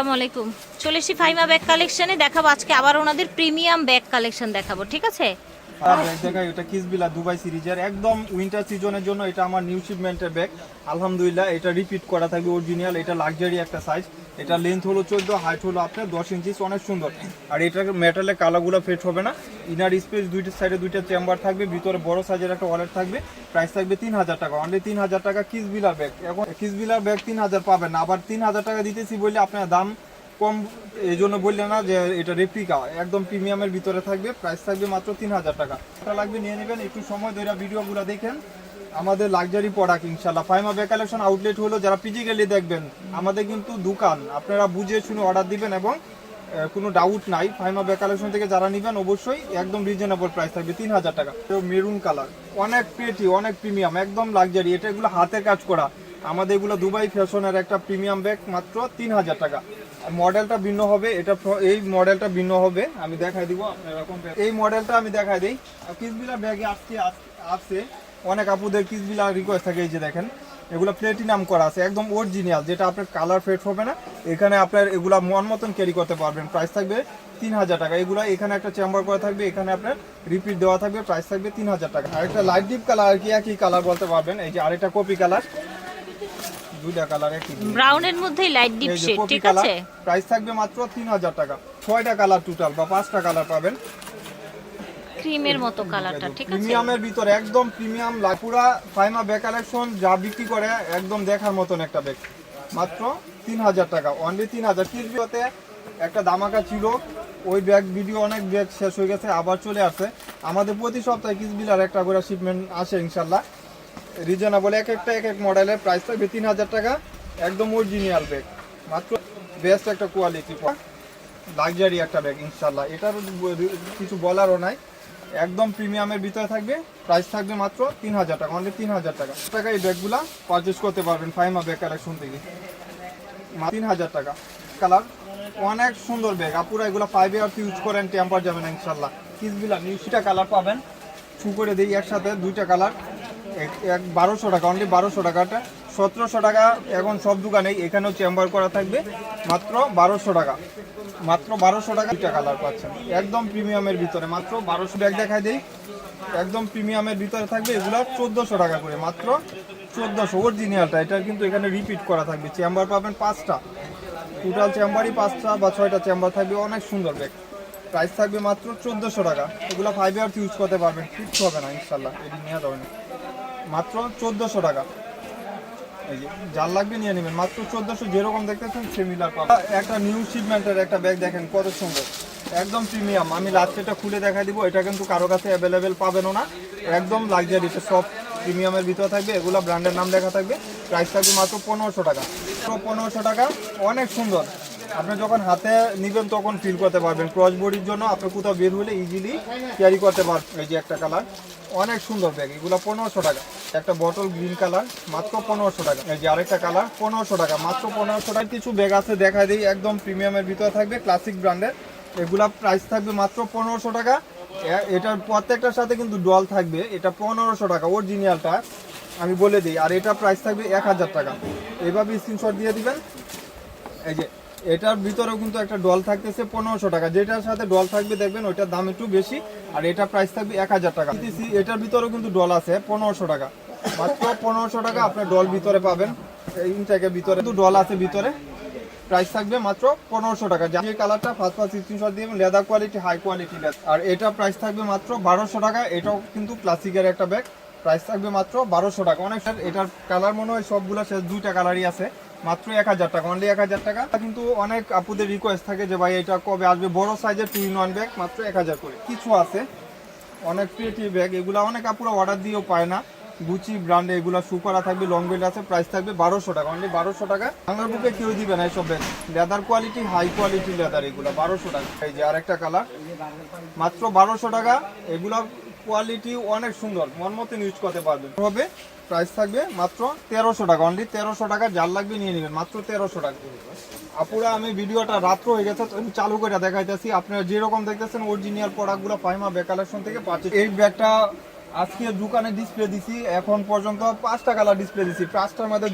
আসসালামু আলাইকুম। চলে এসেছি ফাইমা ব্যাগ কালেকশনে। দেখাবো আজকে আবার ওনাদের প্রিমিয়াম ব্যাগ কালেকশন দেখাবো। ঠিক আছে? আর ব্যাগ দেখাই এটা কিসবিলা দুবাই সিরিজের একদম উইন্টার সিজনের জন্য এটা আমার নিউ শিপমেন্টের ব্যাগ আলহামদুলিল্লাহ, এটা রিপিট করা থাকবে অরিজিনাল এটা লাক্সারি একটা সাইজ এটা লেন্থ হলো চোদ্দ হাইট হলো আপনার দশ ইঞ্চিস অনেক সুন্দর। আর এটার মেটালের কালারগুলো ফেট হবে না। ইনার স্পেস দুইটা সাইডে দুইটা চেম্বার থাকবে, ভিতরে বড় সাইজের একটা ওয়ালেট থাকবে। প্রাইস থাকবে তিন হাজার টাকা। অনলি তিন হাজার টাকা কিসবিলা ব্যাগ এখন কিসবিলা ব্যাগ তিন হাজার পাবেন আবার তিন হাজার টাকা দিতেছি বললে আপনার দাম কম এই জন্য বললে না যে এটা রেপ্লিকা একদম প্রিমিয়ামের ভিতরে থাকবে প্রাইস থাকবে মাত্র তিন হাজার টাকা। এটা লাগবে, নিয়ে নেবেন, একটু সময় ধরে ভিডিওগুলো দেখেন। আমাদের লাক্সারি প্রোডাক্ট ইনশাল্লাহ ফাইমা বে কালেকশন আউটলেট হলো, যারা ফিজিক্যালি দেখবেন, আমাদের কিন্তু দোকান। আপনারা বুঝে শুনে অর্ডার দিবেন এবং কোনো ডাউট নাই, ফাইমা বে কালেকশন থেকে যারা নেবেন, অবশ্যই একদম রিজনেবল প্রাইস থাকবে তিন হাজার টাকা মেরুন কালার অনেক পেটি অনেক প্রিমিয়াম একদম লাক্সারি এটা এগুলো হাতের কাজ করা। আমাদের এগুলো দুবাই ফ্যাশনের একটা প্রিমিয়াম ব্যাগ মাত্র তিন হাজার টাকা মডেলটা ভিন্ন হবে, এটা এই মডেলটা ভিন্ন হবে। আমি দেখাই দিব এরকম এই মডেলটা আমি দেখাই দিই। কিসবিলা ব্যাগে আজকে আস- আসছে, অনেক আপুদের কিসবিলা রিকোয়েস্ট থাকে, এই যে দেখেন। এগুলো প্লেটিনাম করা আছে, একদম অরিজিনাল যেটা আপনার কালার ফেড হবে না। এখানে আপনার এগুলা মন মতন ক্যারি করতে পারবেন। প্রাইস থাকবে তিন হাজার টাকা। এগুলো এখানে একটা চেম্বার করা থাকবে, এখানে আপনার রিপিট দেওয়া থাকবে প্রাইস থাকবে তিন হাজার টাকা। আর একটা লাইট ডিপ কালার আর কি, একই কালার বলতে পারবেন। এই যে আরেকটা কপি কালার দুইটা কালার একই ব্রাউনের লাইট ডিপ শেড ঠিক আছে? প্রাইস থাকবে মাত্র তিন হাজার টাকা। ছয়টা কালার টোটাল বা পাঁচটা কালার পাবেন। ক্রিমের মতো কালারটা ঠিক আছে? প্রিমিয়ামের ভিতরে একদম প্রিমিয়াম পুরা ফাইমা ব্যাগ কালেকশন যা বিক্রি করে একদম দেখার মতন একটা ব্যাগ মাত্র তিন হাজার টাকা। অনলি তিন হাজার। কিসবিওতে একটা দামাকা ছিল। ওই ব্যাগ ভিডিও অনেক ব্যাগ শেষ হয়ে গেছে আবার চলে আসে। আমাদের প্রতি সপ্তাহে কিসবিলার একটা করে শিপমেন্ট আসে ইনশাল্লাহ। রিজনেবল এক একটা, এক এক মডেলের প্রাইস থাকবে তিন হাজার টাকা, একদম অরিজিনাল ব্যাগ মাত্র বেস্ট একটা কোয়ালিটি লাক্সারি একটা ব্যাগ ইনশাল্লাহ এটার কিছু বলারও নাই। একদম প্রিমিয়ামের ভিতরে থাকবে প্রাইস থাকবে মাত্র তিন হাজার টাকা অনলি তিন হাজার টাকা। টাকা এই ব্যাগগুলা পারচেস করতে পারবেন ফাইমা ব্যাগ কালেকশন থেকে। তিন হাজার টাকা। কালার অনেক সুন্দর ব্যাগ আপুরা এগুলো ফাইভ ইয়ার্স ইউজ করেন টেম্পার যাবেন ইনশাল্লাহ কিসবিলা নিউজটা কালার পাবেন। ছু করে দিই একসাথে, দুইটা কালার এক বারোশো টাকা অনলি বারোশো টাকাটা। সতেরোশো টাকা এখন সব দোকানেই, এখানেও চেম্বার করা থাকবে। মাত্র বারোশো টাকা। মাত্র বারোশো টাকা দুইটা কালার পাচ্ছেন। একদম প্রিমিয়ামের ভিতরে, মাত্র বারোশো ব্যাগ দেখাই দিই। একদম প্রিমিয়ামের ভিতরে থাকবে এগুলো চোদ্দোশো টাকা করে, মাত্র চোদ্দোশো। অরিজিনালটা এটা কিন্তু এখানে রিপিট করা থাকবে। চেম্বার পাবেন পাঁচটা। টোটাল চেম্বারই পাঁচটা বা ছয়টা চেম্বার থাকবে, অনেক সুন্দর ব্যাগ। প্রাইস থাকবে মাত্র চোদ্দোশো টাকা। এগুলো ফাইভ ইয়ার্স ইউজ করতে পারবেন, কিচ্ছু হবে না ইনশাল্লাহ এটি নেওয়া যাবে না মাত্র চোদ্দোশো টাকা। এই যে, যার লাগবে নিয়ে নেবেন। মাত্র চোদ্দোশো যেরকম দেখতেছেন সিমিলার পাবেন। একটা নিউ শিপমেন্টের একটা ব্যাগ দেখেন, কত সুন্দর। একদম প্রিমিয়াম আমি লাস্ট এটা খুলে দেখা দিব, এটা কিন্তু কারও কাছে অ্যাভেলেবেল পাবেনও না। একদম লাক্সারি এটা সব প্রিমিয়ামের ভিতরে থাকবে। এগুলো ব্র্যান্ডের নাম লেখা থাকবে। প্রাইস থাকবে মাত্র পনেরোশো টাকা। তো পনেরোশো টাকা, অনেক সুন্দর। আপনি যখন হাতে নেবেন, তখন ফিল করতে পারবেন। ক্রস বডির জন্য আপনি কোথাও বের হলে ইজিলি ক্যারি করতে পারবেন এই যে একটা কালার অনেক সুন্দর ব্যাগ এগুলো পনেরোশো টাকা। একটা বটল গ্রিন কালার মাত্র পনেরোশো টাকা। এই যে আরেকটা কালার পনেরোশো টাকা। মাত্র পনেরোশো টাকা কিছু ব্যাগ আছে দেখা দিই, একদম প্রিমিয়ামের ভিতরে থাকবে ক্লাসিক ব্র্যান্ডের এগুলা প্রাইস থাকবে মাত্র পনেরোশো টাকা। এটার প্রত্যেকটার সাথে কিন্তু ডল থাকবে, এটা পনেরোশো টাকা অরিজিনালটা আমি বলে দিই, আর এটা প্রাইস থাকবে এক হাজার টাকা। এভাবে স্ক্রিনশট দিয়ে দিবেন। এই যে এটার ভিতরেও কিন্তু একটা ডল থাকতেছে পনেরোশো টাকা। যেটার সাথে ডল থাকবে, দেখবেন ওইটার দাম একটু বেশি, আর এটা প্রাইস থাকবে এক হাজার টাকা। এটার ভিতরেও কিন্তু ডল আছে, পনেরোশো টাকা। মাত্র পনেরোশো টাকা আপনার ডল ভিতরে পাবেন। ইনটেকের ভিতরে কিন্তু ডল আছে ভিতরে। প্রাইস থাকবে মাত্র পনেরোশো টাকা। যে কালারটা ফার্স্ট ফার্স্ট স্ক্রিনশট দিয়ে লেদার কোয়ালিটি হাই কোয়ালিটি আর এটা প্রাইস থাকবে মাত্র বারোশো টাকা, এটাও কিন্তু ক্লাসিকের একটা ব্যাগ প্রাইস থাকবে মাত্র বারোশো টাকা। অনেক এটার কালার মনে হয় সবগুলো দুইটা কালারই আছে। মাত্র এক হাজার টাকা অনলি এক হাজার টাকা। কিন্তু অনেক আপুদের রিকোয়েস্ট থাকে যে ভাই, এটা কবে আসবে? বড় সাইজের টু ইন ওয়ান ব্যাগ মাত্র এক হাজার করে। কিছু আছে, অনেক ক্রিয়েটিভ ব্যাগ এগুলো অনেক আপুরা অর্ডার দিয়েও পায় না। গুচি ব্র্যান্ডে এগুলো শু করা থাকবে লং বেল্ট আছে প্রাইস থাকবে বারোশো টাকা অনলি বারোশো টাকা। বাংলার বুকে কেউ দিবে না এইসব bag leather quality high quality leather এগুলো, বারোশো টাকা। এই যে আরেকটা কালার মাত্র বারোশো টাকা। এগুলো কোয়ালিটি অনেক সুন্দর, মন মতন ইউজ করতে পারবেন। হবে প্রাইস থাকবে মাত্র তেরোশো টাকা। অনলি তেরোশো টাকা যার লাগবে নিয়ে নেবেন, মাত্র তেরোশো টাকা। আপুরা, আমি ভিডিওটা রাত্র হয়ে গেছে আমি চালু করে দেখাইতেছি। আপনারা যেরকম দেখতেছেন অরিজিনাল প্রোডাক্টগুলো ফাইমা ব্যাগ কালেকশন থেকে পাচ্ছেন এই ব্যাগটা আজকে দোকানে ডিসপ্লে দিছি, এখন পর্যন্ত পাঁচটা কালার ডিসপ্লে দিছি। পাঁচটার মধ্যে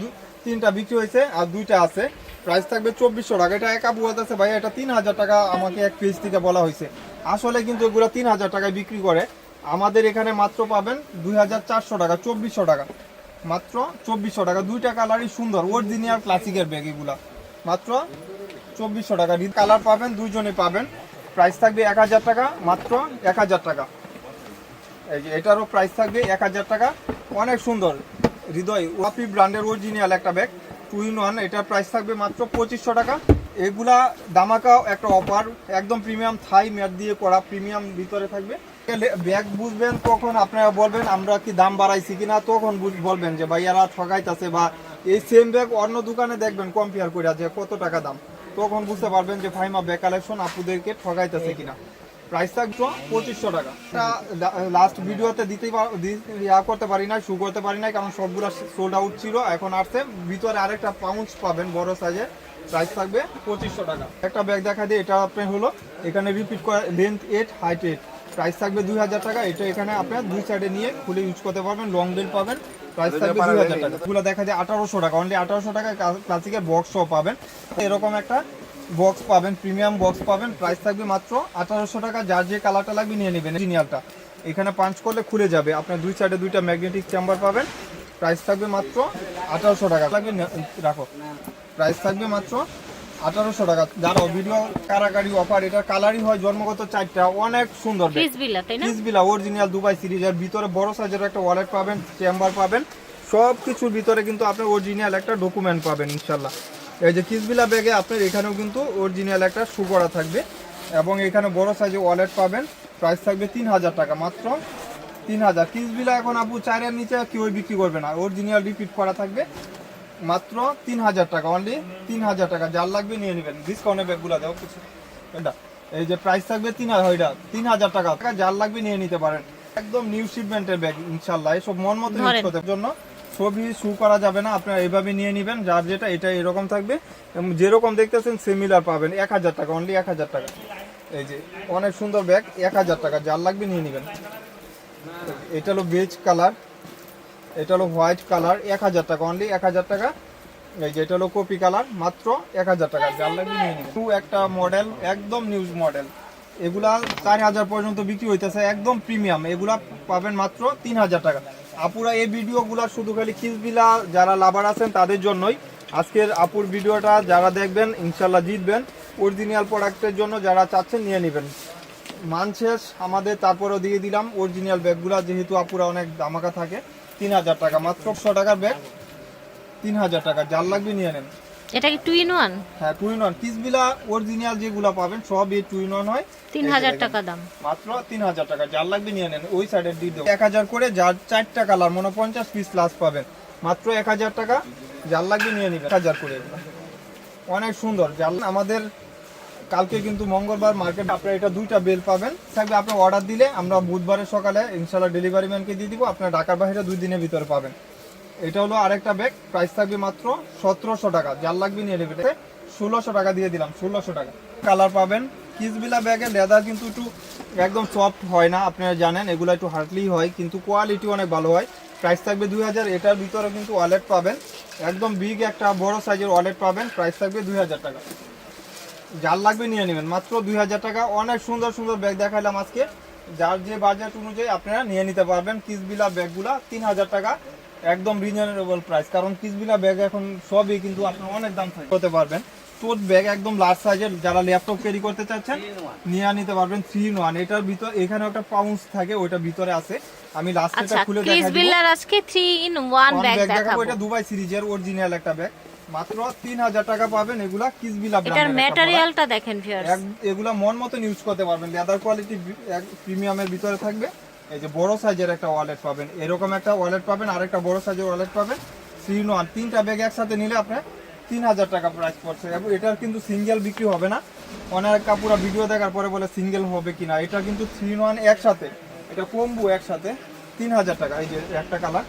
তিনটা বিক্রি হয়েছে আর দুইটা আছে। প্রাইস থাকবে চব্বিশশো টাকা। এটা একা বলতেছে ভাই, এটা তিন হাজার টাকা আমাকে এক পেজ থেকে বলা হয়েছে। আসলে কিন্তু এগুলো তিন হাজার টাকায় বিক্রি করে। আমাদের এখানে মাত্র পাবেন দুই হাজার চারশো টাকা, চব্বিশশো টাকা। মাত্র চব্বিশশো টাকা। দুইটা কালারই সুন্দর অরিজিনাল ক্লাসিকের ব্যাগ এগুলা। মাত্র চব্বিশশো টাকা। কালার পাবেন, দুইজনে পাবেন। প্রাইস থাকবে এক হাজার টাকা, মাত্র এক হাজার টাকা। এই যে, এটারও প্রাইস থাকবে এক হাজার টাকা। অনেক সুন্দর। হৃদয়, ওয়াপি ব্র্যান্ডের অরিজিনাল একটা ব্যাগ টু ইন ওয়ান এটার প্রাইস থাকবে মাত্র পঁচিশশো টাকা। এগুলা দামাকাও একটা অফার একদম প্রিমিয়াম থাই ম্যাট দিয়ে করা প্রিমিয়াম ভিতরে থাকবে। ব্যাগ বুঝবেন তখন আপনারা বলবেন, আমরা কি দাম বাড়াইছি কিনা, তখন বলবেন যে ভাইয়ারা ঠকাইতেছে বা এই সেম ব্যাগ অন্য দোকানে দেখবেন কম্পেয়ার করে যে কত টাকা দাম। তখন বুঝতে পারবেন যে ফাইমা ব্যাগ কালেকশন আপুদেরকে ঠকাইতেছে কিনা। প্রাইস থাকতো পঁচিশশো টাকা। লাস্ট ভিডিওতে দিতেই ইয়া করতে পারি না শু করতে পারি না কারণ সবগুলো সোল্ড আউট ছিল, এখন আসছে। ভিতরে আরেকটা পাউন্স পাবেন, বড় সাইজে প্রাইস থাকবে পঁচিশশো টাকা। একটা ব্যাগ দেখা দিয়ে এটা আপনার হলো, এখানে রিপিট করে length eight height eight price থাকবে দুই হাজার টাকা, এটা এখানে আপনার দুই সাইডে নিয়ে খুলে ইউজ করতে পারবেন লং বেল পাবেন। প্রাইস থাকবে দুই হাজার টাকা। এগুলো দেখা যায় আঠারোশো টাকা অনলি আঠারোশো টাকায় ক্লাসিকের বক্স সহ পাবেন। এরকম একটা বক্স পাবেন প্রিমিয়াম বক্স পাবেন প্রাইস থাকবে মাত্র আঠারোশো টাকা। যার যে কালারটা লাগবে নিয়ে নেবেন অরিজিনালটা এখানে পাঞ্চ করলে খুলে যাবে। আপনার দুই সাইডে দুইটা ম্যাগনেটিক চেম্বার পাবেন। প্রাইস থাকবে মাত্র আঠারোশো টাকা। লাগবে রাখো। প্রাইস থাকবে মাত্র আঠারোশো টাকা। যারা ভিডিও কারাকারি অফার এটার কালারই হয় জন্মগত চারটা। অনেক সুন্দর ব্যাগ। পিস বিলা তাই অরিজিনাল দুবাই সিরিজের ভিতরে বড় সাইজের একটা ওয়ালেট পাবেন চেম্বার পাবেন। সব কিছুর ভিতরে কিন্তু আপনি অরিজিনাল একটা ডকুমেন্ট পাবেন ইনশাল্লাহ এই যে কিসবিলা ব্যাগে আপনার এখানেও কিন্তু অরিজিনাল একটা শু করা থাকবে এবং এখানে বড় সাইজের ওয়ালেট পাবেন। প্রাইস থাকবে তিন হাজার টাকা মাত্র। তিন হাজার কিসবিলা এখন আপু চারের নিচে কেউ বিক্রি করবে না। অরিজিনাল রিপিট করা থাকবে। মাত্র তিন হাজার টাকা অনলি তিন হাজার টাকা যার লাগবে নিয়ে নেবেন। ডিসকাউন্টে ব্যাগগুলো দেওয়া কিছু এটা। এই যে প্রাইস থাকবে তিন হাজার তিন হাজার টাকা। যার লাগবে নিয়ে নিতে পারেন। একদম নিউ শিপমেন্টের ব্যাগ ইনশাল্লাহ এসব মন মতো ইউজ করতে জন্য ছবি শু করা যাবে না, আপনারা এইভাবে নিয়ে নেবেন, যার যেটা, এটা এরকম থাকবে। এবং যেরকম দেখতেছেন সিমিলার পাবেন। এক হাজার টাকা অনলি এক হাজার টাকা। এই যে, অনেক সুন্দর ব্যাগ এক হাজার টাকা, যার লাগবে নিয়ে নেবেন। এটা হলো বেজ কালার এটা হলো হোয়াইট কালার এক হাজার টাকা অনলি এক হাজার টাকা। এই যে, এটা হলো কপি কালার মাত্র এক হাজার টাকা, যার লাগবে নিয়ে নেবেন। টু একটা মডেল একদম নিউজ মডেল এগুলা চার হাজার পর্যন্ত বিক্রি হইতেছে, একদম প্রিমিয়াম এগুলা পাবেন মাত্র তিন হাজার টাকা। আপুরা এই ভিডিওগুলা শুধু খালি খিসবিলা যারা লাভার আছেন তাদের জন্যই। আজকের আপুর ভিডিওটা যারা দেখবেন ইনশাল্লাহ জিতবেন। অরিজিনাল প্রোডাক্টের জন্য যারা চাচ্ছেন নিয়ে নেবেন। মান শেষ আমাদের, তারপরেও দিয়ে দিলাম অরিজিনাল ব্যাগগুলা যেহেতু আপুরা অনেক দামাকা থাকে। তিন হাজার টাকা, মাত্র ছশো টাকার ব্যাগ তিন হাজার টাকা, যার লাগবে নিয়ে নেন। এটা কি টু ইন ওয়ান হ্যাঁ টু ইন ওয়ান কিসবিলা অরিজিনাল যেগুলো পাবেন সব এই টু ইন ওয়ান হয় তিন হাজার। টাকা দাম। মাত্র তিন হাজার টাকা। যার লাগবে নিয়ে নেন ওই সাইডে দিয়ে দেবো। এক হাজার করে যার চারটা কালার মনে পঞ্চাশ পিস প্লাস পাবেন। মাত্র এক হাজার টাকা যার লাগবে নিয়ে নেবেন। হাজার করে। অনেক সুন্দর। যার আমাদের কালকে কিন্তু মঙ্গলবার মার্কেট আপনার এটা দুইটা বেল পাবেন। থাকবে আপনি অর্ডার দিলে আমরা বুধবারের সকালে ইনশাল্লাহ ডেলিভারি ম্যানকে দিয়ে দিব। আপনার ঢাকার বাইরে দুই দিনের ভিতরে পাবেন। এটা হলো আরেকটা ব্যাগ প্রাইস থাকবে মাত্র সতেরোশো টাকা। যার লাগবে নিয়ে নেবেন ষোলোশো টাকা দিয়ে দিলাম, ষোলোশো টাকা। কালার পাবেন কিসবিলা ব্যাগে লেদার কিন্তু একটু একদম সফট হয় না, আপনারা জানেন, এগুলো একটু হার্ডলি হয়, কিন্তু কোয়ালিটি অনেক ভালো হয়। প্রাইস থাকবে দুই হাজার, এটার ভিতরে কিন্তু ওয়ালেট পাবেন। একদম বিগ একটা, বড় সাইজের ওয়ালেট পাবেন। প্রাইস থাকবে দুই হাজার টাকা। যার লাগবে নিয়ে নেবেন। মাত্র দুই হাজার টাকা। অনেক সুন্দর সুন্দর ব্যাগ দেখাইলাম আজকে। যার যে বাজেট অনুযায়ী আপনারা নিয়ে নিতে পারবেন কিসবিলা ব্যাগগুলা তিন হাজার টাকা। একদম রিজনেবল প্রাইস কারণ কিসবিলা ব্যাগ এখন সবই কিন্তু আপনার অনেক দাম করতে পারবেন। তোর ব্যাগ একদম লার্জ সাইজের যারা ল্যাপটপ ক্যারি করতে চাচ্ছেন নিয়ে নিতে পারবেন থ্রি ইন ওয়ান এটার ভিতর এখানে একটা পাউন্স থাকে ওইটা ভিতরে আছে। আমি লাস্ট আচ্ছা খুলে দেখাই বিল্লার আজকে থ্রি ইন ওয়ান ব্যাগ দেখাবো। দেখাবো। এটা দুবাই সিরিজের অরিজিনাল একটা ব্যাগ মাত্র তিন হাজার টাকা পাবেন এগুলা কিসবিলা এটার ম্যাটেরিয়ালটা দেখেন ভিউয়ার্স এগুলা মন মতন ইউজ করতে পারবেন। লেদার কোয়ালিটি প্রিমিয়ামের ভিতরে থাকবে। এই যে বড় সাইজের একটা ওয়ালেট পাবেন, এরকম একটা ওয়ালেট পাবেন আর একটা বড় সাইজের ওয়ালেট পাবেন। থ্রি ওয়ান তিনটা ব্যাগ একসাথে নিলে আপনার তিন হাজার টাকা প্রাইস পড়ছে। এবং এটার কিন্তু সিঙ্গেল বিক্রি হবে না। অনেক কাপুরা ভিডিও দেখার পরে বলে সিঙ্গেল হবে কিনা, এটা কিন্তু থ্রি ইন ওয়ান একসাথে, এটা কম্বু একসাথে তিন হাজার টাকা। এই যে একটা কালার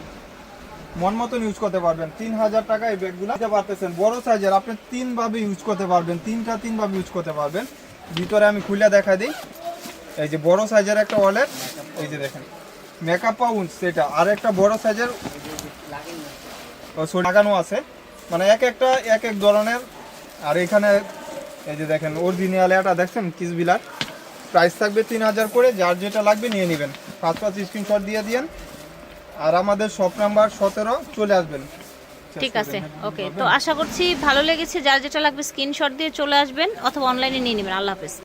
মন মতন ইউজ করতে পারবেন। তিন হাজার টাকা এই ব্যাগগুলো দিতে পারতেছেন। বড় সাইজের, আপনি তিনভাবে ইউজ করতে পারবেন। তিনটা তিনভাবে ইউজ করতে পারবেন। ভিতরে আমি খুলে দেখা দিই। এই যে বড় সাইজের একটা ওয়ালেট এই যে দেখেন। মেকআপ পাউন্স সেটা আর একটা বড় সাইজের লাগানো আছে। মানে এক একটা, এক এক ধরনের। আর এখানে এই যে দেখেন অরিজিনাল এটা দেখছেন কিসবিলার প্রাইস থাকবে তিন হাজার করে, যার যেটা লাগবে নিয়ে নেবেন। পাঁচ পাঁচ স্ক্রিনশট দিয়ে দিয়েন। আর আমাদের শপ নাম্বার সতেরো, চলে আসবেন। ঠিক আছে ওকে তো আশা করছি ভালো লেগেছে। যার যেটা লাগবে স্ক্রিনশট দিয়ে চলে আসবেন, অথবা অনলাইনে নিয়ে নেবেন। আল্লাহ হাফেজ।